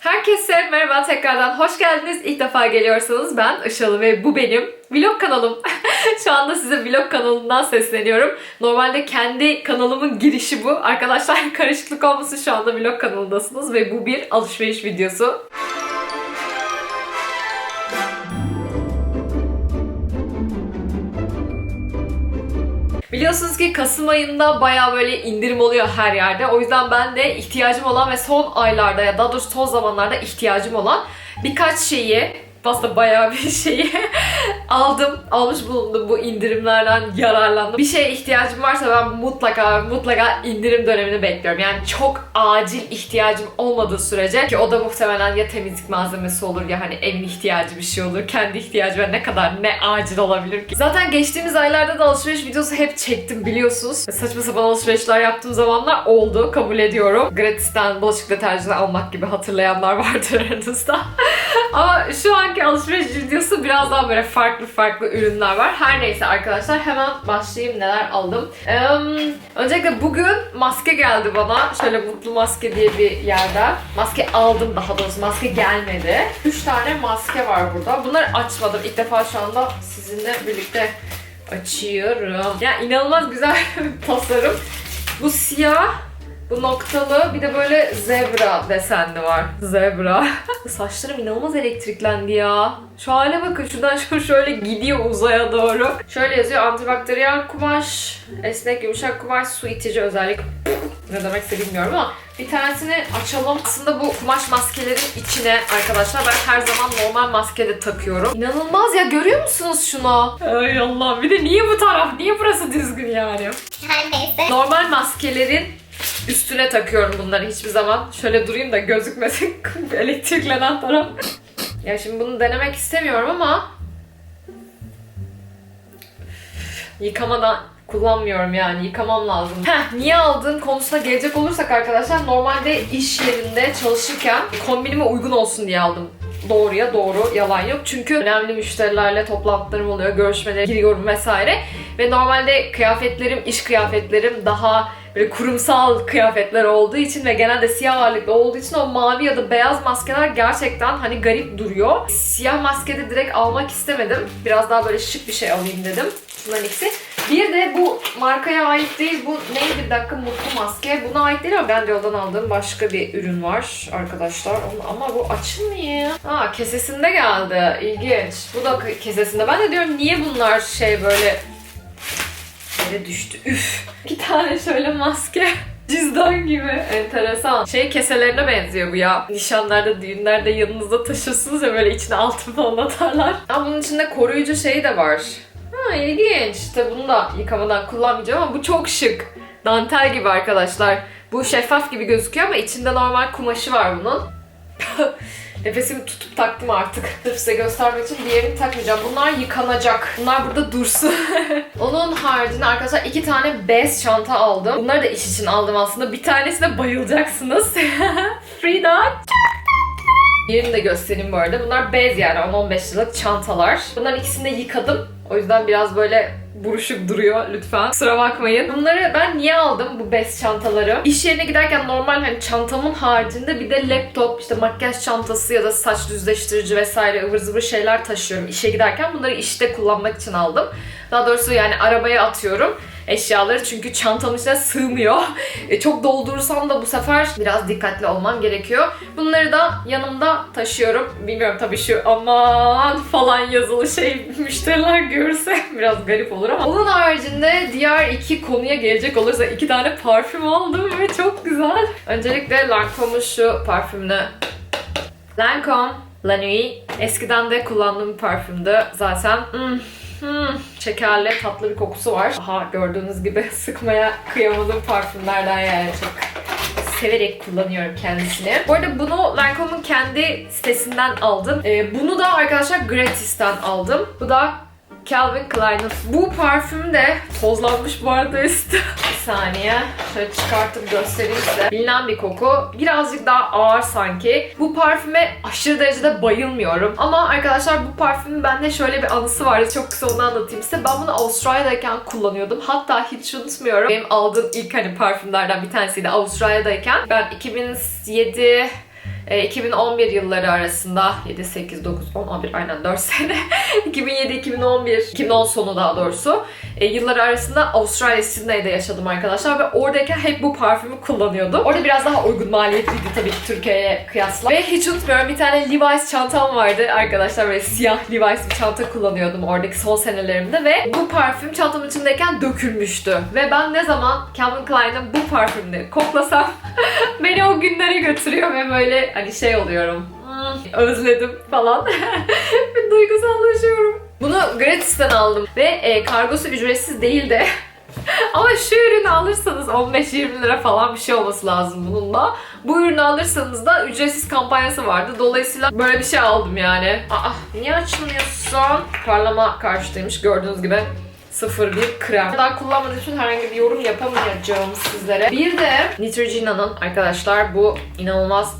Herkese merhaba tekrardan hoş geldiniz. İlk defa geliyorsanız ben Işıl ve bu benim vlog kanalım. Şu anda size vlog kanalından sesleniyorum. Normalde kendi kanalımın girişi bu. Arkadaşlar karışıklık olmasın şu anda vlog kanalındasınız ve bu bir alışveriş videosu. Biliyorsunuz ki Kasım ayında baya böyle indirim oluyor her yerde. O yüzden ben de ihtiyacım olan ve son aylarda ya daha doğrusu son zamanlarda ihtiyacım olan birkaç şeyi aslında bayağı bir şeyi aldım. Almış bulundum bu indirimlerden yararlandım. Bir şeye ihtiyacım varsa ben mutlaka mutlaka indirim dönemini bekliyorum. Yani çok acil ihtiyacım olmadığı sürece ki o da muhtemelen ya temizlik malzemesi olur ya hani evin ihtiyacı bir şey olur. Kendi ihtiyacı ve ne kadar ne acil olabilir ki. Zaten geçtiğimiz aylarda da alışveriş videosu hep çektim biliyorsunuz. Saçma sapan alışverişler yaptığım zamanlar oldu. Kabul ediyorum. Gratisten bulaşık deterjanı almak gibi hatırlayanlar vardır aranızda. Ama şu anki alışveriş videosu biraz daha böyle farklı farklı ürünler var. Her neyse arkadaşlar hemen başlayayım neler aldım. Ee, öncelikle bugün maske geldi bana. Şöyle Mutlu Maske diye bir yerde. Maske aldım daha doğrusu maske gelmedi. 3 tane maske var burada. Bunları açmadım. İlk defa şu anda sizinle birlikte açıyorum. Ya inanılmaz güzel bir tasarım. Bu siyah bu noktalı bir de böyle zebra desenli var. Zebra. Saçlarım inanılmaz elektriklendi ya. Şu hale bakın şuradan şu şöyle gidiyor uzaya doğru. Şöyle yazıyor antibakteriyel kumaş, esnek yumuşak kumaş, su itici özellik. ne demekse bilmiyorum ama bir tanesini açalım. Aslında bu kumaş maskelerin içine arkadaşlar ben her zaman normal maske de takıyorum. İnanılmaz ya görüyor musunuz şunu? Ay Allah bir de niye bu taraf? Niye burası düzgün yani? Her neyse. Normal maskelerin üstüne takıyorum bunları hiçbir zaman. Şöyle durayım da gözükmesin elektriklenen taraf. ya şimdi bunu denemek istemiyorum ama yıkamadan kullanmıyorum yani yıkamam lazım. Heh, niye aldığım konusuna gelecek olursak arkadaşlar normalde iş yerinde çalışırken kombinime uygun olsun diye aldım. Doğruya doğru yalan yok. Çünkü önemli müşterilerle toplantılarım oluyor, görüşmelere giriyorum vesaire. Ve normalde kıyafetlerim, iş kıyafetlerim daha böyle kurumsal kıyafetler olduğu için ve genelde siyah ağırlıklı olduğu için o mavi ya da beyaz maskeler gerçekten hani garip duruyor. Siyah maske de direkt almak istemedim. Biraz daha böyle şık bir şey alayım dedim. Şunların ikisi. Bir de bu markaya ait değil. Bu neydi bir dakika mutlu maske. Buna ait değil ama ben yoldan aldığım başka bir ürün var arkadaşlar. Ama bu açılmıyor. Aa kesesinde geldi. İlginç. Bu da kesesinde. Ben de diyorum niye bunlar şey böyle yere düştü. Üf. İki tane şöyle maske. Cüzdan gibi. Enteresan. Şey keselerine benziyor bu ya. Nişanlarda, düğünlerde yanınızda taşırsınız ya böyle içine altın falan atarlar. Ama bunun içinde koruyucu şey de var. Ha ilginç. İşte bunu da yıkamadan kullanmayacağım ama bu çok şık. Dantel gibi arkadaşlar. Bu şeffaf gibi gözüküyor ama içinde normal kumaşı var bunun. Nefesimi tutup taktım artık. Sırf size göstermek için diğerini takmayacağım. Bunlar yıkanacak. Bunlar burada dursun. Onun haricinde arkadaşlar iki tane bez çanta aldım. Bunları da iş için aldım aslında. Bir tanesine bayılacaksınız. Frida. Yerini de göstereyim bu arada. Bunlar bez yani 10-15 liralık çantalar. Bunların ikisini de yıkadım. O yüzden biraz böyle buruşuk duruyor lütfen. Kusura bakmayın. Bunları ben niye aldım bu bez çantaları? İş yerine giderken normal hani çantamın haricinde bir de laptop, işte makyaj çantası ya da saç düzleştirici vesaire ıvır zıvır şeyler taşıyorum işe giderken. Bunları işte kullanmak için aldım. Daha doğrusu yani arabaya atıyorum eşyaları çünkü çantamın içine sığmıyor. E, çok doldurursam da bu sefer biraz dikkatli olmam gerekiyor. Bunları da yanımda taşıyorum. Bilmiyorum tabii şu aman falan yazılı şey müşteriler görürse biraz garip olur ama. Onun haricinde diğer iki konuya gelecek olursa iki tane parfüm aldım ve çok güzel. Öncelikle Lancome'un şu parfümünü Lancome La Nuit. Eskiden de kullandığım parfümdü. Zaten hmm, hmm, şekerli tatlı bir kokusu var. Aha gördüğünüz gibi sıkmaya kıyamadığım parfümlerden yani çok severek kullanıyorum kendisini. Bu arada bunu Lancome'un kendi sitesinden aldım. Ee, bunu da arkadaşlar Gratis'ten aldım. Bu da Calvin Klein'ın. Bu parfüm de tozlanmış bu arada üstü. bir saniye. Şöyle çıkartıp göstereyim size. Bilinen bir koku. Birazcık daha ağır sanki. Bu parfüme aşırı derecede bayılmıyorum. Ama arkadaşlar bu parfümün bende şöyle bir anısı vardı. Çok kısa onu anlatayım size. Ben bunu Avustralya'dayken kullanıyordum. Hatta hiç unutmuyorum. Benim aldığım ilk hani parfümlerden bir tanesiydi Avustralya'dayken. Ben 2007 e, 2011 yılları arasında 7, 8, 9, 10, 11 aynen 4 sene 2007, 2011, 2010 sonu daha doğrusu e, yılları arasında Avustralya Sydney'de yaşadım arkadaşlar ve oradayken hep bu parfümü kullanıyordum. Orada biraz daha uygun maliyetliydi tabii ki Türkiye'ye kıyasla. Ve hiç unutmuyorum bir tane Levi's çantam vardı arkadaşlar böyle siyah Levi's bir çanta kullanıyordum oradaki son senelerimde ve bu parfüm çantamın içindeyken dökülmüştü. Ve ben ne zaman Calvin Klein'in bu parfümünü koklasam beni o günlere götürüyor ve böyle hani şey oluyorum. "Hmm, özledim falan. duygusallaşıyorum. Bunu gratisten aldım ve e, kargosu ücretsiz değildi. Ama şu ürünü alırsanız 15-20 lira falan bir şey olması lazım bununla. Bu ürünü alırsanız da ücretsiz kampanyası vardı. Dolayısıyla böyle bir şey aldım yani. Aa niye açılmıyorsun? Parlama karşıtıymış gördüğünüz gibi. 01 krem. Daha kullanmadığım için herhangi bir yorum yapamayacağım sizlere. Bir de Neutrogena'nın arkadaşlar bu inanılmaz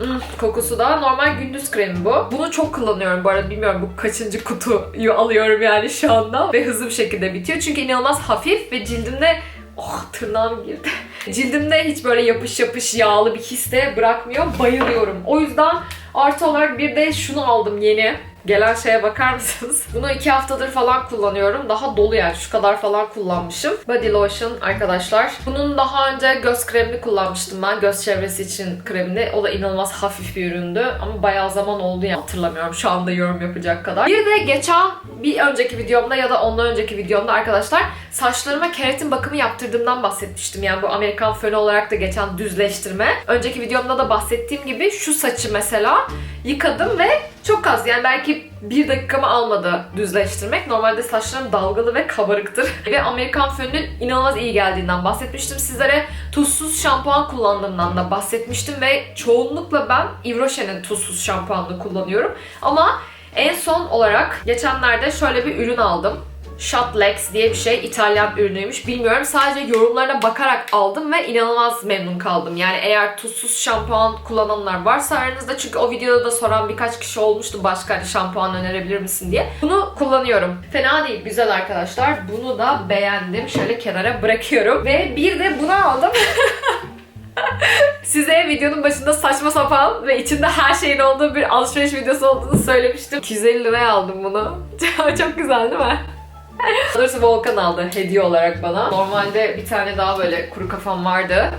Hmm, kokusu da normal gündüz kremi bu. Bunu çok kullanıyorum bu arada. Bilmiyorum bu kaçıncı kutuyu alıyorum yani şu anda. Ve hızlı bir şekilde bitiyor. Çünkü inanılmaz hafif ve cildimde Oh tırnağım girdi. Cildimde hiç böyle yapış yapış yağlı bir his de bırakmıyor. Bayılıyorum. O yüzden artı olarak bir de şunu aldım yeni. Gelen şeye bakar mısınız? Bunu iki haftadır falan kullanıyorum. Daha dolu yani şu kadar falan kullanmışım. Body lotion arkadaşlar. Bunun daha önce göz kremini kullanmıştım ben. Göz çevresi için kremini. O da inanılmaz hafif bir üründü. Ama bayağı zaman oldu ya hatırlamıyorum şu anda yorum yapacak kadar. Bir de geçen bir önceki videomda ya da ondan önceki videomda arkadaşlar saçlarıma keratin bakımı yaptırdığımdan bahsetmiştim. Yani bu Amerikan fönü olarak da geçen düzleştirme. Önceki videomda da bahsettiğim gibi şu saçı mesela yıkadım ve çok az yani belki bir dakikamı almadı düzleştirmek. Normalde saçlarım dalgalı ve kabarıktır. Ve Amerikan fönünün inanılmaz iyi geldiğinden bahsetmiştim sizlere. Tuzsuz şampuan kullandığımdan da bahsetmiştim ve çoğunlukla ben Yves Rocher'in tuzsuz şampuanını kullanıyorum. Ama en son olarak geçenlerde şöyle bir ürün aldım. Shotlex diye bir şey İtalyan ürünüymüş. Bilmiyorum sadece yorumlarına bakarak aldım ve inanılmaz memnun kaldım. Yani eğer tuzsuz şampuan kullananlar varsa aranızda çünkü o videoda da soran birkaç kişi olmuştu başka hani şampuan önerebilir misin diye. Bunu kullanıyorum. Fena değil, güzel arkadaşlar. Bunu da beğendim. Şöyle kenara bırakıyorum. Ve bir de bunu aldım. Size videonun başında saçma sapan ve içinde her şeyin olduğu bir alışveriş videosu olduğunu söylemiştim. 250 liraya aldım bunu. Çok güzel değil mi? Doğrusu Volkan aldı hediye olarak bana. Normalde bir tane daha böyle kuru kafam vardı.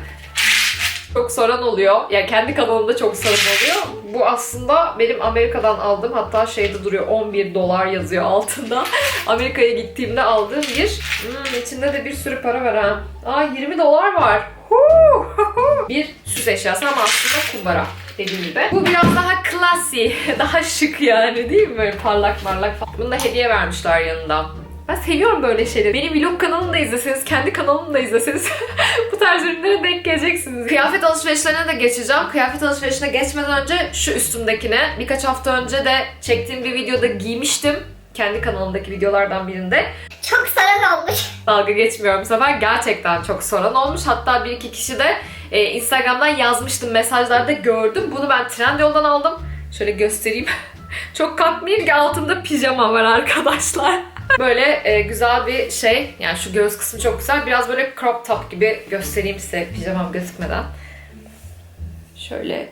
Çok soran oluyor. Yani kendi kanalımda çok soran oluyor. Bu aslında benim Amerika'dan aldığım hatta şeyde duruyor 11 dolar yazıyor altında. Amerika'ya gittiğimde aldığım bir hmm, içinde de bir sürü para var ha. Aa 20 dolar var. Bir süs eşyası ama aslında kumbara dediğim gibi. Bu biraz daha klasi, daha şık yani değil mi? Böyle parlak parlak falan. Bunu da hediye vermişler yanında. Ben seviyorum böyle şeyleri. Benim vlog kanalımı da izleseniz, kendi kanalımı da izleseniz bu tarz ürünlere denk geleceksiniz. Kıyafet alışverişlerine de geçeceğim. Kıyafet alışverişine geçmeden önce şu üstümdekine birkaç hafta önce de çektiğim bir videoda giymiştim. Kendi kanalımdaki videolardan birinde. Çok saran olmuş. Dalga geçmiyorum bu sefer. Gerçekten çok soran olmuş. Hatta bir iki kişi de e, Instagram'dan yazmıştım. Mesajlarda gördüm. Bunu ben Trendyol'dan aldım. Şöyle göstereyim. çok kalkmayayım ki altında pijama var arkadaşlar. Böyle e, güzel bir şey. Yani şu göğüs kısmı çok güzel. Biraz böyle crop top gibi göstereyim size pijamam gözükmeden. Şöyle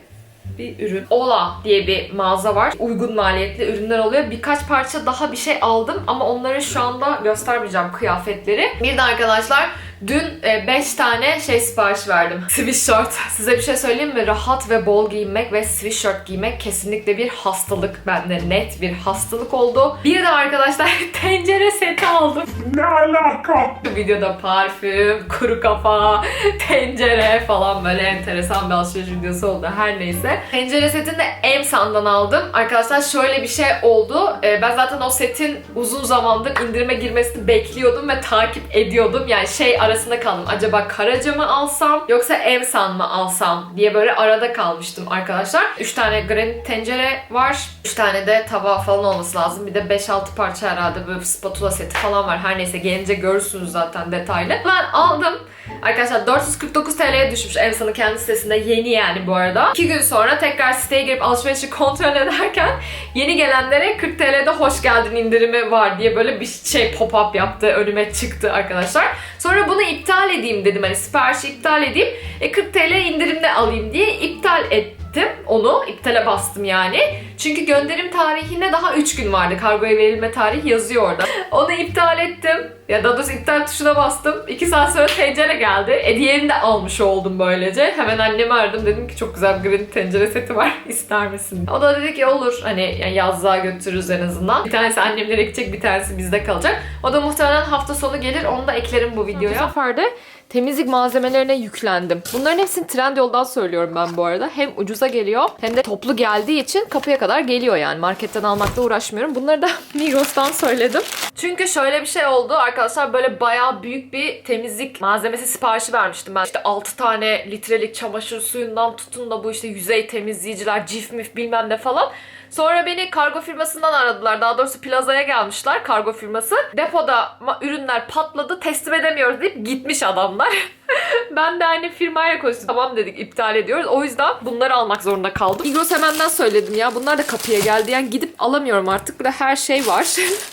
bir ürün. Ola diye bir mağaza var. Uygun maliyetli ürünler oluyor. Birkaç parça daha bir şey aldım ama onları şu anda göstermeyeceğim kıyafetleri. Bir de arkadaşlar dün 5 tane şey sipariş verdim. Sweatshirt. Size bir şey söyleyeyim mi? Rahat ve bol giyinmek ve sweatshirt giymek kesinlikle bir hastalık. Bende net bir hastalık oldu. Bir de arkadaşlar tencere seti aldım. Ne alaka? Bu videoda parfüm, kuru kafa, tencere falan böyle enteresan bir alışveriş videosu oldu. Her neyse. Tencere setini de Emsan'dan aldım. Arkadaşlar şöyle bir şey oldu. Ee, ben zaten o setin uzun zamandır indirime girmesini bekliyordum ve takip ediyordum. Yani şey arasında kaldım. Acaba Karaca mı alsam yoksa Emsan mı alsam diye böyle arada kalmıştım arkadaşlar. 3 tane granit tencere var. 3 tane de tabağı falan olması lazım. Bir de 5-6 parça herhalde böyle spatula seti falan var. Her neyse gelince görürsünüz zaten detaylı. Ben aldım. Arkadaşlar 449 TL'ye düşmüş Emsan'ın kendi sitesinde yeni yani bu arada. 2 gün sonra tekrar siteye girip alışverişi kontrol ederken yeni gelenlere 40 TL'de hoş geldin indirimi var diye böyle bir şey pop-up yaptı. Önüme çıktı arkadaşlar. Sonra bunu iptal edeyim dedim. Hani siparişi iptal edeyim. E 40 TL indirimde alayım diye iptal ettim gittim. Onu iptale bastım yani. Çünkü gönderim tarihine daha 3 gün vardı. Kargoya verilme tarihi yazıyor orada. Onu iptal ettim. Ya da doğrusu iptal tuşuna bastım. 2 saat sonra tencere geldi. E diğerini de almış oldum böylece. Hemen annemi aradım. Dedim ki çok güzel bir granit tencere seti var. İster misin? O da dedi ki olur. Hani yani yazlığa götürürüz en azından. Bir tanesi annemlere gidecek, bir tanesi bizde kalacak. O da muhtemelen hafta sonu gelir. Onu da eklerim bu videoya. Bu sefer de temizlik malzemelerine yüklendim. Bunların hepsini Trendyol'dan söylüyorum ben bu arada. Hem ucuza geliyor hem de toplu geldiği için kapıya kadar geliyor yani. Marketten almakla uğraşmıyorum. Bunları da Migros'tan söyledim. Çünkü şöyle bir şey oldu arkadaşlar böyle bayağı büyük bir temizlik malzemesi siparişi vermiştim ben. İşte 6 tane litrelik çamaşır suyundan tutun da bu işte yüzey temizleyiciler, cif mif bilmem ne falan. Sonra beni kargo firmasından aradılar. Daha doğrusu plazaya gelmişler kargo firması. Depoda ürünler patladı teslim edemiyoruz deyip gitmiş adamlar. ben de aynı firmaya konuştum. Tamam dedik iptal ediyoruz. O yüzden bunları almak zorunda kaldım. Migros hemenden söyledim ya. Bunlar da kapıya geldi. Yani gidip alamıyorum artık. Burada her şey var.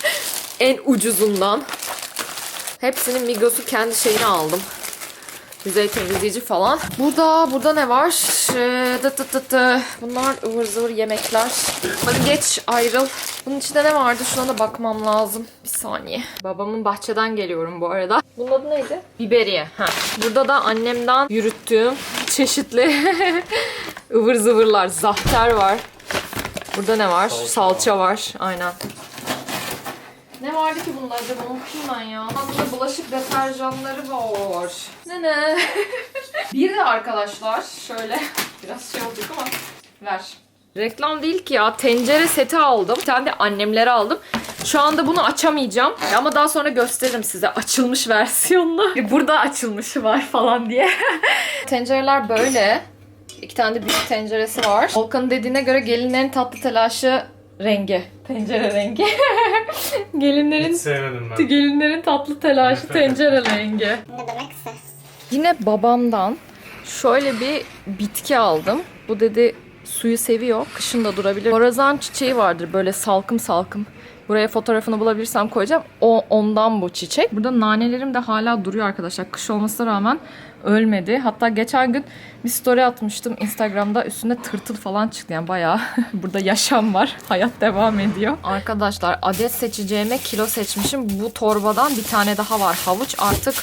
en ucuzundan. Hepsinin Migros'u kendi şeyini aldım. Yüzey temizleyici falan. Burada, burada ne var? Ee, dı dı dı dı. Bunlar ıvır zıvır yemekler. Hadi geç ayrıl. Bunun içinde ne vardı? Şuna da bakmam lazım. Bir saniye. Babamın bahçeden geliyorum bu arada. Bunun adı neydi? Biberiye. Ha. Burada da annemden yürüttüğüm çeşitli ıvır zıvırlar. Zahter var. Burada ne var? Salça var. Aynen. Ne vardı ki bunun acaba? Unuttum ben ya. Burada bulaşık deterjanları var. Ne ne? bir de arkadaşlar şöyle biraz şey olduk ama ver. Reklam değil ki ya. Tencere seti aldım. Bir tane de annemlere aldım. Şu anda bunu açamayacağım. Ama daha sonra gösteririm size açılmış versiyonunu. Burada açılmışı var falan diye. Tencereler böyle. İki tane de büyük tenceresi var. Volkan'ın dediğine göre gelinlerin tatlı telaşı rengi. Tencere rengi. gelinlerin Hiç sevmedim ben. gelinlerin tatlı telaşı tencere rengi. Ne demekse. Yine babamdan şöyle bir bitki aldım. Bu dedi suyu seviyor. Kışın da durabilir. Borazan çiçeği vardır böyle salkım salkım. Buraya fotoğrafını bulabilirsem koyacağım. O ondan bu çiçek. Burada nanelerim de hala duruyor arkadaşlar. Kış olmasına rağmen ölmedi. Hatta geçen gün bir story atmıştım Instagram'da. Üstünde tırtıl falan çıktı. Yani bayağı burada yaşam var. Hayat devam ediyor. Arkadaşlar adet seçeceğime kilo seçmişim. Bu torbadan bir tane daha var havuç. Artık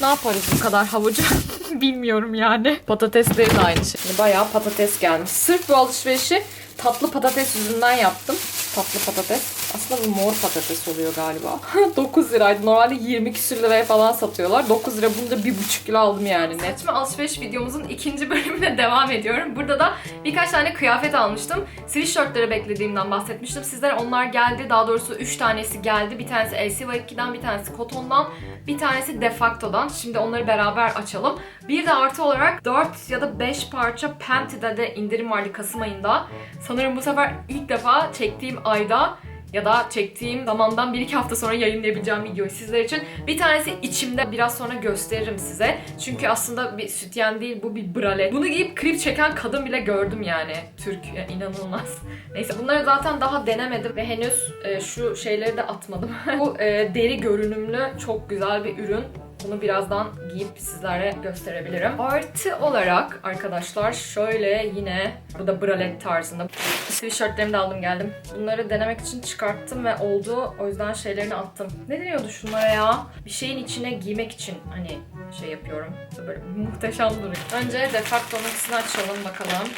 ne yaparız bu kadar havucu? Bilmiyorum yani. Patatesleri de aynı şey. Bayağı patates gelmiş. Sırf bu alışverişi tatlı patates yüzünden yaptım. Tatlı patates. Aslında bu mor patates oluyor galiba. 9 liraydı. Normalde 20 küsür liraya falan satıyorlar. 9 lira bunca 1,5 kilo aldım yani. Seçme alışveriş videomuzun ikinci bölümüne devam ediyorum. Burada da birkaç tane kıyafet almıştım. Sweatshirtleri beklediğimden bahsetmiştim. Sizlere onlar geldi. Daha doğrusu 3 tanesi geldi. Bir tanesi LC2'den, bir tanesi Koton'dan, bir tanesi Defacto'dan. Şimdi onları beraber açalım. Bir de artı olarak 4 ya da 5 parça Panty'de de indirim vardı Kasım ayında. Sanırım bu sefer ilk defa çektiğim ayda ya da çektiğim zamandan 1-2 hafta sonra yayınlayabileceğim videoyu sizler için. Bir tanesi içimde biraz sonra gösteririm size. Çünkü aslında bir sütyen değil bu bir bralet. Bunu giyip klip çeken kadın bile gördüm yani. Türk yani inanılmaz. Neyse bunları zaten daha denemedim ve henüz e, şu şeyleri de atmadım. bu e, deri görünümlü çok güzel bir ürün. Bunu birazdan giyip sizlere gösterebilirim. Artı olarak arkadaşlar şöyle yine bu da bralet tarzında. Sweatshirtlerimi de aldım geldim. Bunları denemek için çıkarttım ve oldu. O yüzden şeylerini attım. Ne deniyordu şunlara ya? Bir şeyin içine giymek için hani şey yapıyorum. Böyle muhteşem duruyor. Önce Defacto'nun ikisini açalım bakalım.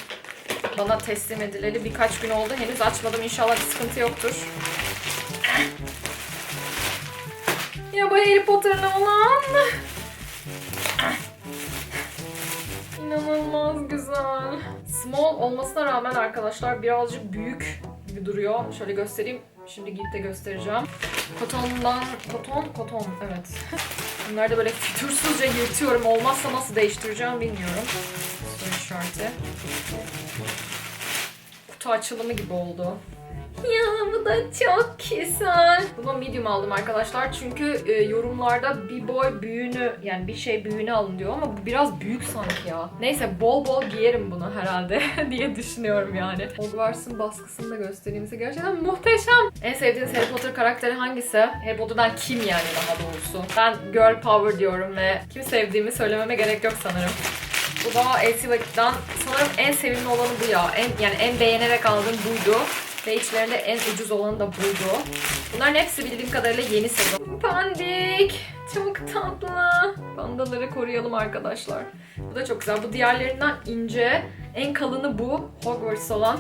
Bana teslim edileli birkaç gün oldu. Henüz açmadım. İnşallah bir sıkıntı yoktur. Ya bu Harry Potter'ın olan. İnanılmaz güzel. Small olmasına rağmen arkadaşlar birazcık büyük gibi duruyor. Şöyle göstereyim. Şimdi giyip de göstereceğim. Kotondan, koton, koton evet. Bunları da böyle fütursuzca yırtıyorum. Olmazsa nasıl değiştireceğim bilmiyorum. Sweatshirt'i. Kutu açılımı gibi oldu. Ya bu da çok güzel. Buna medium aldım arkadaşlar çünkü e, yorumlarda bir boy büyüğünü yani bir şey büyüğünü alın diyor ama bu biraz büyük sanki ya. Neyse bol bol giyerim bunu herhalde diye düşünüyorum yani. Hogwarts'ın baskısını da göstereyim size. Gerçekten muhteşem. En sevdiğiniz Harry Potter karakteri hangisi? Harry Potter'dan kim yani daha doğrusu? Ben girl power diyorum ve kim sevdiğimi söylememe gerek yok sanırım. Bu da LC Vakit'ten sanırım en sevimli olanı bu ya. En, yani en beğenerek aldığım buydu. Ve içlerinde en ucuz olanı da buydu. Bunların hepsi bildiğim kadarıyla yeni sezon. Pandik. Çok tatlı. Pandaları koruyalım arkadaşlar. Bu da çok güzel. Bu diğerlerinden ince. En kalını bu. Hogwarts olan.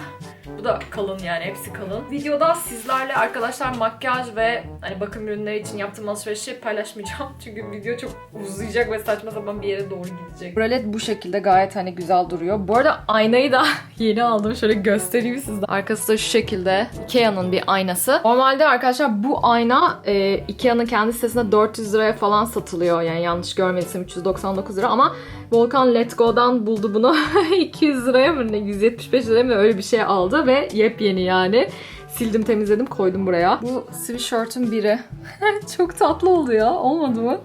Bu da kalın yani hepsi kalın. Videoda sizlerle arkadaşlar makyaj ve hani bakım ürünleri için yaptığım alışverişi paylaşmayacağım. Çünkü video çok uzayacak ve saçma sapan bir yere doğru gidecek. Bralet bu şekilde gayet hani güzel duruyor. Bu arada aynayı da yeni aldım. Şöyle göstereyim size. Arkası da şu şekilde. Ikea'nın bir aynası. Normalde arkadaşlar bu ayna e, Ikea'nın kendi sitesinde 400 liraya falan satılıyor. Yani yanlış görmediysem 399 lira ama Volkan Let Go'dan buldu bunu. 200 liraya mı ne 175 liraya mı öyle bir şey aldı ve yepyeni yani. Sildim temizledim koydum buraya. Bu sweatshirt'ün biri. Çok tatlı oldu ya. Olmadı mı?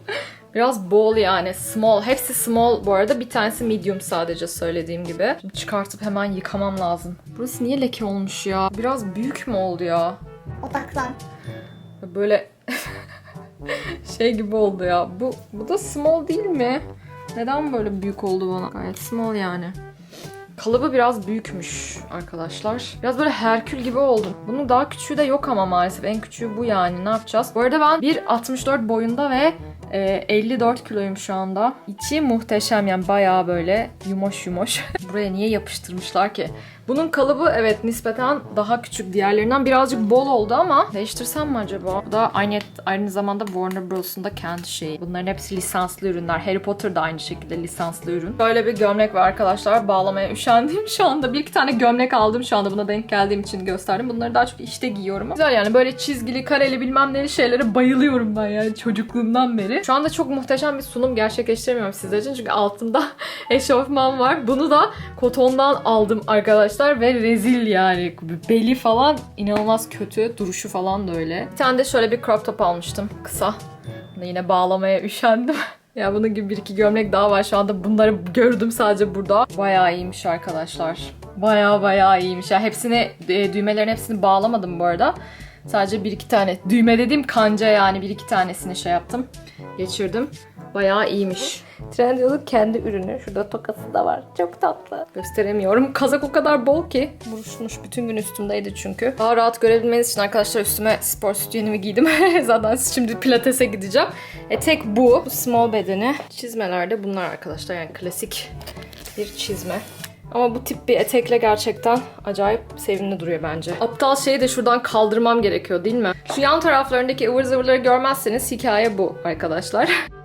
Biraz bol yani small. Hepsi small bu arada. Bir tanesi medium sadece söylediğim gibi. Şimdi çıkartıp hemen yıkamam lazım. Burası niye leke olmuş ya? Biraz büyük mü oldu ya? Odaklan. Böyle şey gibi oldu ya. Bu bu da small değil mi? Neden böyle büyük oldu bana? Gayet small yani. Kalıbı biraz büyükmüş arkadaşlar. Biraz böyle Herkül gibi oldum. Bunun daha küçüğü de yok ama maalesef. En küçüğü bu yani. Ne yapacağız? Bu arada ben 1.64 boyunda ve e, 54 kiloyum şu anda. İçi muhteşem yani bayağı böyle yumoş yumoş. Buraya niye yapıştırmışlar ki? Bunun kalıbı evet nispeten daha küçük diğerlerinden birazcık bol oldu ama değiştirsem mi acaba? Bu da aynı, aynı zamanda Warner Bros'un da kendi şeyi. Bunların hepsi lisanslı ürünler. Harry Potter da aynı şekilde lisanslı ürün. Böyle bir gömlek var arkadaşlar. Bağlamaya üşendim şu anda. Bir iki tane gömlek aldım şu anda buna denk geldiğim için gösterdim. Bunları daha çok işte giyiyorum. Güzel yani böyle çizgili, kareli bilmem neli şeylere bayılıyorum ben yani çocukluğumdan beri. Şu anda çok muhteşem bir sunum gerçekleştiremiyorum sizler için çünkü altımda eşofman var. Bunu da kotondan aldım arkadaşlar ve rezil yani. Beli falan inanılmaz kötü. Duruşu falan da öyle. Bir tane de şöyle bir crop top almıştım. Kısa. Bunu yine bağlamaya üşendim. Ya bunun gibi bir iki gömlek daha var şu anda. Bunları gördüm sadece burada. Bayağı iyiymiş arkadaşlar. Bayağı bayağı iyiymiş. Ya hepsini, e, düğmelerin hepsini bağlamadım bu arada. Sadece bir iki tane. Düğme dediğim kanca yani bir iki tanesini şey yaptım. Geçirdim. Bayağı iyiymiş. Trendyol'un kendi ürünü. Şurada tokası da var. Çok tatlı. Gösteremiyorum. Kazak o kadar bol ki. Buruşmuş. Bütün gün üstümdeydi çünkü. Daha rahat görebilmeniz için arkadaşlar üstüme spor sütyenimi giydim. Zaten şimdi pilatese gideceğim. Etek bu. Bu small bedeni. Çizmeler de bunlar arkadaşlar. Yani klasik bir çizme. Ama bu tip bir etekle gerçekten acayip sevimli duruyor bence. Aptal şeyi de şuradan kaldırmam gerekiyor değil mi? Şu yan taraflarındaki ıvır zıvırları görmezseniz hikaye bu arkadaşlar.